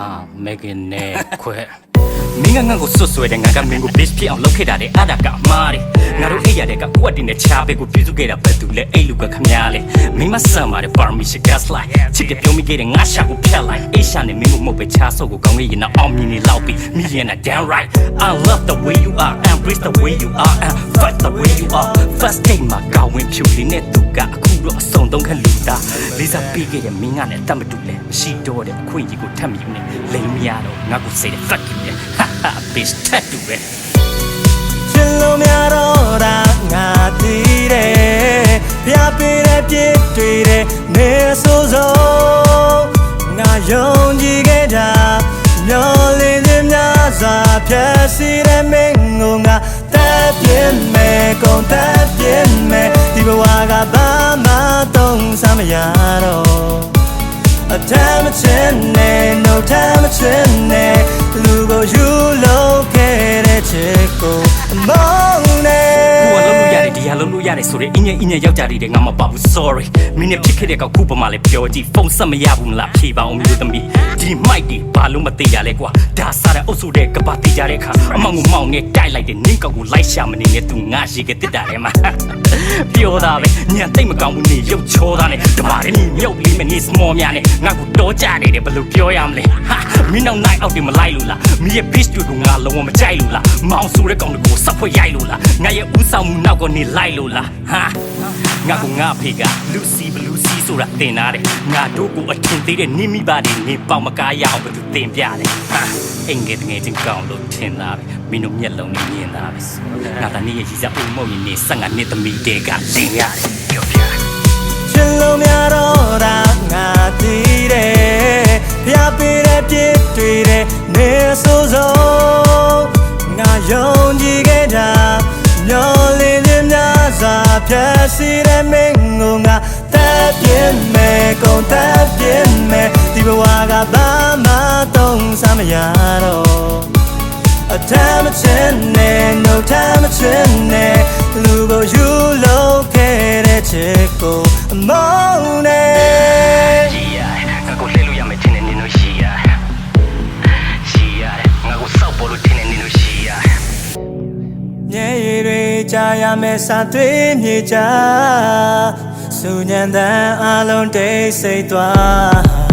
အာမဂင်နဲ့ခွဲ မင်းကငါ့ကိုဆွတ်ဆွဲတယ်ငါကမင်းကို bitch ဖြစ်အောင်လုပ်ခဲ့တာတဲ့အဲ့ဒါကအမားတယ်ငါတို့အိပ်ရတဲ့ကကွက်တင်တဲ့ချားပဲကိုပြုစုခဲ့တာပဲသူလဲအဲ့လူကခမားလေမင်းမဆမ်းပါတဲ့ permission gaslight ချစ်တဲ့ပြုံးမိခဲ့တဲ့ငါရှာကိုဖျက်လိုက်အိရှာနဲ့မင်းကိုမဟုတ်ပဲချားဆုပ်ကိုကောင်းခဲ့ရင်တော့အောင်မြင်နေလောက်ပြီ million are damn right I love the way you are embrace the way you are and fight the way you are first day မှာကောင်းဝင်ဖြူလေးနဲ့သူကအခုတော့အစုံသုံးခက်လူသားလေးစားပေးခဲ့တဲ့မင်းကလည်းတတ်မတူလဲမရှိတော့တဲ့အခွင့်အရေးကိုထပ်မြူနေလိမ်မရတော့ငါကိုစိတ် fuck you လေ ha ha bitch ထပ်တူပဲချင်လို့များတော့တာငါသိတယ်ဖျားပေးတဲ့ပြစ်တွေတဲ့နေဆိုဆုံးငါယုံကြည်ခဲ့တာမျောလင်းခြင်းများစွာဖြည့်စီတဲ့မင်းကိုငါတက်ပြင်းမယ်ကုန်တက်ပြင်းမယ်ဒီဘဝကဘာမှသုံးဆမရတော့ အတမ်းမချင်နဲ့ no time မချင်နဲ့လူကိုယူလို့ တယ်ဆိုရင်အင်းရဲ့အင်းရဲ့ယောက်ျားလေးတွေငါမပါဘူး sorry မင်းနဲ့ဖြစ်ခဲ့တဲ့ကောက်ခုပမာလေးပြောကြည့်ဖုန်းဆက်မရဘူးမလားဖြေပါအောင်မျိုးသမီးဒီမိုက်ဒီဘာလို့မသေးရလဲကွာဒါစားတဲ့အုပ်စုတဲ့ကပါတေးကြတဲ့ခါအမောင်ကိုမောင်နဲ့တိုက်လိုက်တဲ့နင်းကောက်ကိုလိုက်ရှာမနေနဲ့သူငါရှိခဲ့တစ်တာထဲမှာပြောတာပဲညံတိတ်မကောင်းဘူးနေရုပ်ချောသားနဲ့ဓမာရင်းမြုပ်လေးမနေ small များနဲ့ငါကိုတော့ကြနေတယ်ဘယ်လိုပြောရမလဲဟာမင်းနောက် night out တွေမလိုက်လို့လားမင်းရဲ့ bitch တွေကိုငါလုံးဝမကြိုက်လို့လားမောင်ဆိုတဲ့ကောင်တွေကိုစက်ဖွဲ့ရိုက်လို့လားငါရဲ့ဥဆောင်မှုနောက်ကနေလိုက်လို့လားဟာငါကငါဖေကလူစီဘလူးစီဆိုတာတင်လာတယ်ငါတို့ကိုအထင်သေးတဲ့နိမိပါတွေနေပေါမကားရအောင်ဘယ်သူတင်ပြလဲဟာအင်္ဂေတငယ်ချင်းကောင်းလို့ထင်လာပဲမင်းတို့မျက်လုံးနဲ့မြင်လာပဲငါတနေ့ရဲ့ရီစားဦးမုံရင်နေဆက်ငါနှစ်သမီးတဲကတင်ရတယ်ပြောပြတယ်ချင်လို့များတော့တာငါသိတယ်ဖျားပေးတဲ့ပြစ်တွေ စီတဲ့မင်းကိုငါတက်ပြင်းမယ်ကုန်တက်ပြင်းမယ်ဒီဘဝကဘာမှသုံးဆမရတော့အတမ်းမချင်နဲ့ no time မချင်နဲ့လူ ကြာရမယ်စာသွေးမြေချာစူညံတန်အလုံးတိတ်ဆိတ်သွား